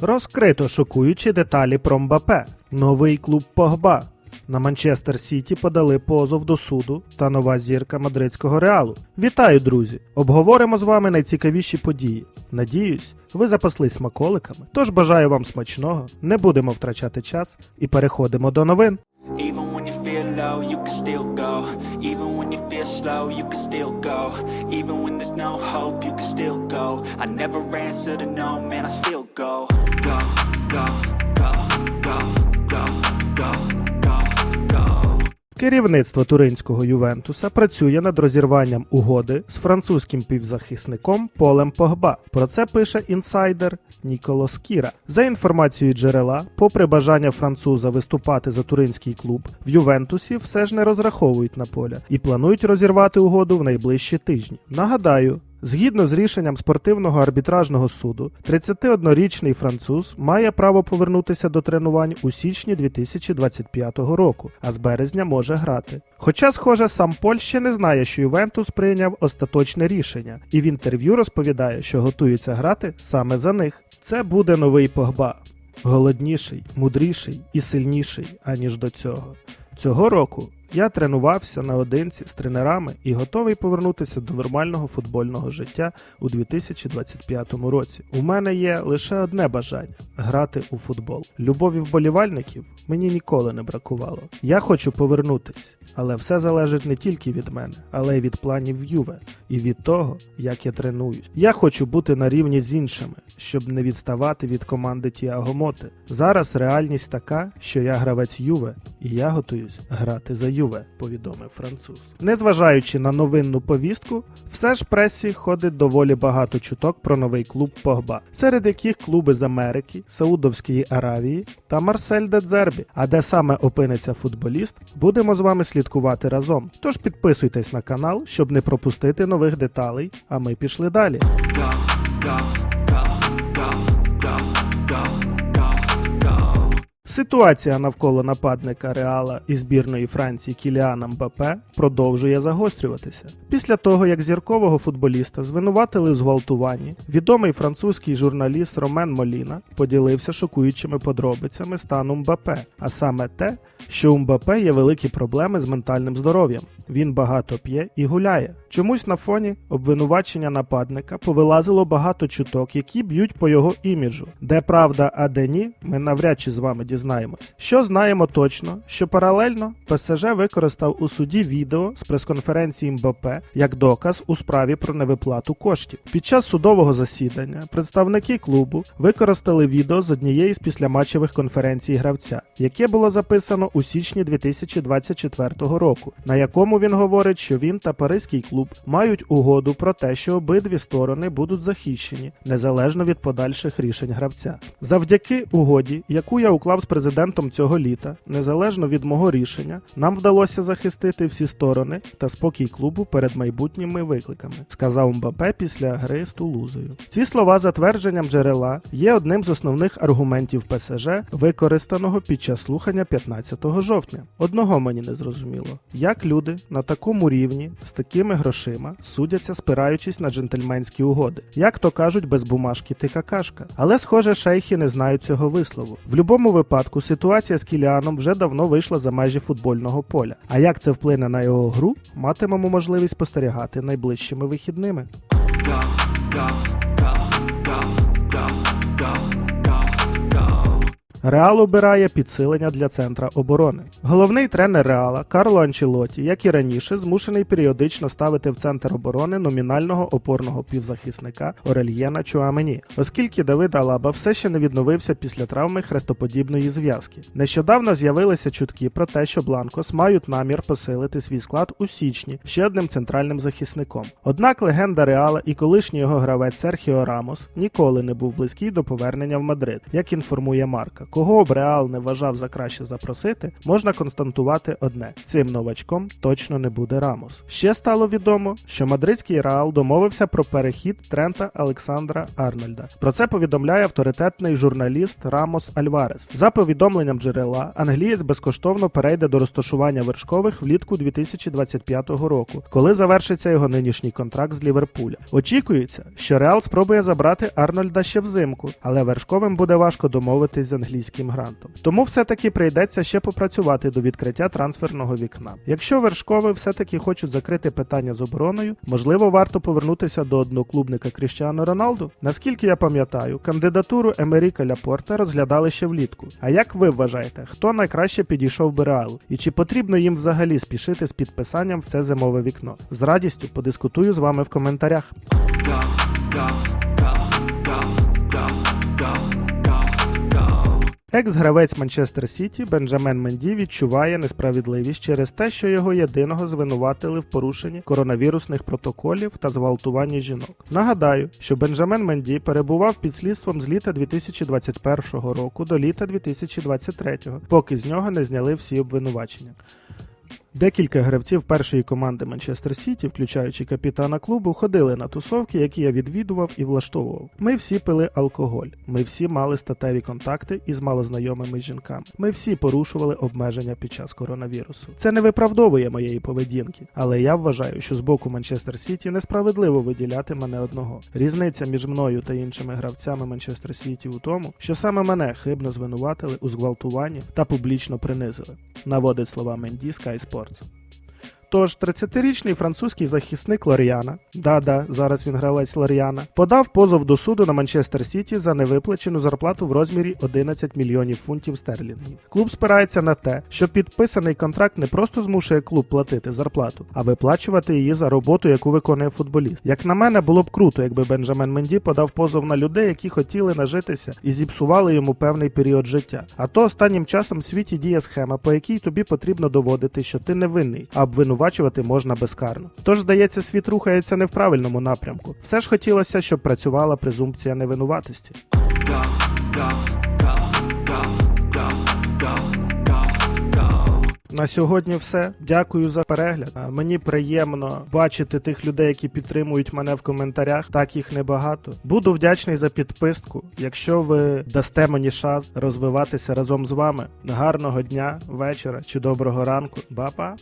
Розкрито шокуючі деталі про Мбапе. Новий клуб Погба. На Манчестер Сіті подали позов до суду та нова зірка мадридського реалу. Вітаю, друзі! Обговоримо з вами найцікавіші події. Надіюсь, ви запаслись смаколиками. Тож бажаю вам смачного, не будемо втрачати час і переходимо до новин. Even when you feel low, you can still go. Even when you feel slow, you can still go. Even when there's no hope, you can still go. I never answer to no, man, I still go. Керівництво туринського Ювентуса працює над розірванням угоди з французьким півзахисником Полем Погба. Про це пише інсайдер Ніколо Скіра. За інформацією джерела, попри бажання француза виступати за туринський клуб, в Ювентусі все ж не розраховують на поля і планують розірвати угоду в найближчі тижні. Нагадаю. Згідно з рішенням спортивного арбітражного суду, 31-річний француз має право повернутися до тренувань у січні 2025 року, а з березня може грати. Хоча, схоже, сам Поль ще не знає, що Ювентус прийняв остаточне рішення, і в інтерв'ю розповідає, що готується грати саме за них. Це буде новий Погба. Голодніший, мудріший і сильніший, аніж до цього. Цього року я тренувався наодинці з тренерами і готовий повернутися до нормального футбольного життя у 2025 році. У мене є лише одне бажання грати у футбол. Любові вболівальників мені ніколи не бракувало. Я хочу повернутись, але все залежить не тільки від мене, але й від планів Юве і від того, як я тренуюсь. Я хочу бути на рівні з іншими, щоб не відставати від команди Тіаго Моти. Зараз реальність така, що я гравець Юве, і я готуюсь грати за Юве, повідомив француз. Незважаючи на новинну повістку, все ж пресі ходить доволі багато чуток про новий клуб Погба, серед яких клуби з Америки, Саудовської Аравії та Марсель де Дзербі. А де саме опиниться футболіст, будемо з вами слідкувати разом. Тож підписуйтесь на канал, щоб не пропустити нових деталей. А ми пішли далі. Ситуація навколо нападника Реала і збірної Франції Кіліана Мбапе продовжує загострюватися. Після того, як зіркового футболіста звинуватили у зґвалтуванні, відомий французький журналіст Ромен Моліна поділився шокуючими подробицями стану Мбапе, а саме те, що у Мбапе є великі проблеми з ментальним здоров'ям. Він багато п'є і гуляє. Чомусь на фоні обвинувачення нападника повилазило багато чуток, які б'ють по його іміджу. Де правда, а де ні, ми навряд чи з вами дізнаємось. Що знаємо точно, що паралельно ПСЖ використав у суді відео з прес-конференції Мбапе як доказ у справі про невиплату коштів. Під час судового засідання представники клубу використали відео з однієї з післяматчевих конференцій гравця, яке було записано у січні 2024 року, на якому він говорить, що він та паризький клуб мають угоду про те, що обидві сторони будуть захищені незалежно від подальших рішень гравця. Завдяки угоді, яку я уклав з президентом цього літа, незалежно від мого рішення, нам вдалося захистити всі сторони та спокій клубу перед майбутніми викликами, сказав Мбапе після гри з Тулузою. Ці слова за твердженням джерела є одним з основних аргументів ПСЖ, використаного під час слухання 15 жовтня. Одного мені не зрозуміло, як люди на такому рівні з такими грошима судяться, спираючись на джентльменські угоди. Як то кажуть, без бумажки ти какашка. Але, схоже, шейхи не знають цього вислову. В будь-якому випадку ситуація з Кіліаном вже давно вийшла за межі футбольного поля. А як це вплине на його гру, матимемо можливість спостерігати найближчими вихідними. Go, go, go, go, go, go. Реал обирає підсилення для центра оборони. Головний тренер Реала Карло Анчелоті, як і раніше, змушений періодично ставити в центр оборони номінального опорного півзахисника Орельєна Чуамені, оскільки Давид Алаба все ще не відновився після травми хрестоподібної зв'язки. Нещодавно з'явилися чутки про те, що Бланкос мають намір посилити свій склад у січні ще одним центральним захисником. Однак легенда Реала і колишній його гравець Серхіо Рамос ніколи не був близький до повернення в Мадрид, як інформує Марка. Кого б Реал не вважав за краще запросити, можна констатувати одне: цим новачком точно не буде Рамос. Ще стало відомо, що мадридський Реал домовився про перехід Трента Олександра Арнольда. Про це повідомляє авторитетний журналіст Рамос Альварес. За повідомленням джерела, англієць безкоштовно перейде до розташування вершкових влітку 2025 року, коли завершиться його нинішній контракт з Ліверпуля. Очікується, що Реал спробує забрати Арнольда ще взимку, але вершковим буде важко домовитись з англійським грантом. Тому все-таки прийдеться ще попрацювати до відкриття трансферного вікна. Якщо вершкові все-таки хочуть закрити питання з обороною, можливо, варто повернутися до одноклубника Кріщану Роналду. Наскільки я пам'ятаю, кандидатуру Емеріка Ляпорта розглядали ще влітку. А як ви вважаєте, хто найкраще підійшов би Реалу? І чи потрібно їм взагалі спішити з підписанням в це зимове вікно? З радістю подискутую з вами в коментарях. Екс-гравець Манчестер Сіті Бенджамен Менді відчуває несправедливість через те, що його єдиного звинуватили в порушенні коронавірусних протоколів та зґвалтуванні жінок. Нагадаю, що Бенджамен Менді перебував під слідством з літа 2021 року до літа 2023, поки з нього не зняли всі обвинувачення. Декілька гравців першої команди Манчестер Сіті, включаючи капітана клубу, ходили на тусовки, які я відвідував і влаштовував. Ми всі пили алкоголь, ми всі мали статеві контакти із малознайомими жінками. Ми всі порушували обмеження під час коронавірусу. Це не виправдовує моєї поведінки, але я вважаю, що з боку Манчестер Сіті несправедливо виділяти мене одного. Різниця між мною та іншими гравцями Манчестер Сіті у тому, що саме мене хибно звинуватили у зґвалтуванні та публічно принизили. Наводить слова Менді Sky Sports. Тож 30-річний французький захисник Лоріана, да-да, зараз він гравець Лоріана, подав позов до суду на Манчестер Сіті за невиплачену зарплату в розмірі 11 мільйонів фунтів стерлінгів. Клуб спирається на те, що підписаний контракт не просто змушує клуб платити зарплату, а виплачувати її за роботу, яку виконує футболіст. Як на мене, було б круто, якби Бенджамен Менді подав позов на людей, які хотіли нажитися і зіпсували йому певний період життя. А то останнім часом в світі діє схема, по якій тобі потрібно доводити, що ти не невинний, а обвинувачувати можна безкарно. Тож, здається, світ рухається не в правильному напрямку. Все ж хотілося, щоб працювала презумпція невинуватості. На сьогодні все. Дякую за перегляд. Мені приємно бачити тих людей, які підтримують мене в коментарях. Так їх небагато. Буду вдячний за підписку. Якщо ви дасте мені шанс розвиватися разом з вами. Гарного дня, вечора чи доброго ранку. Ба-па!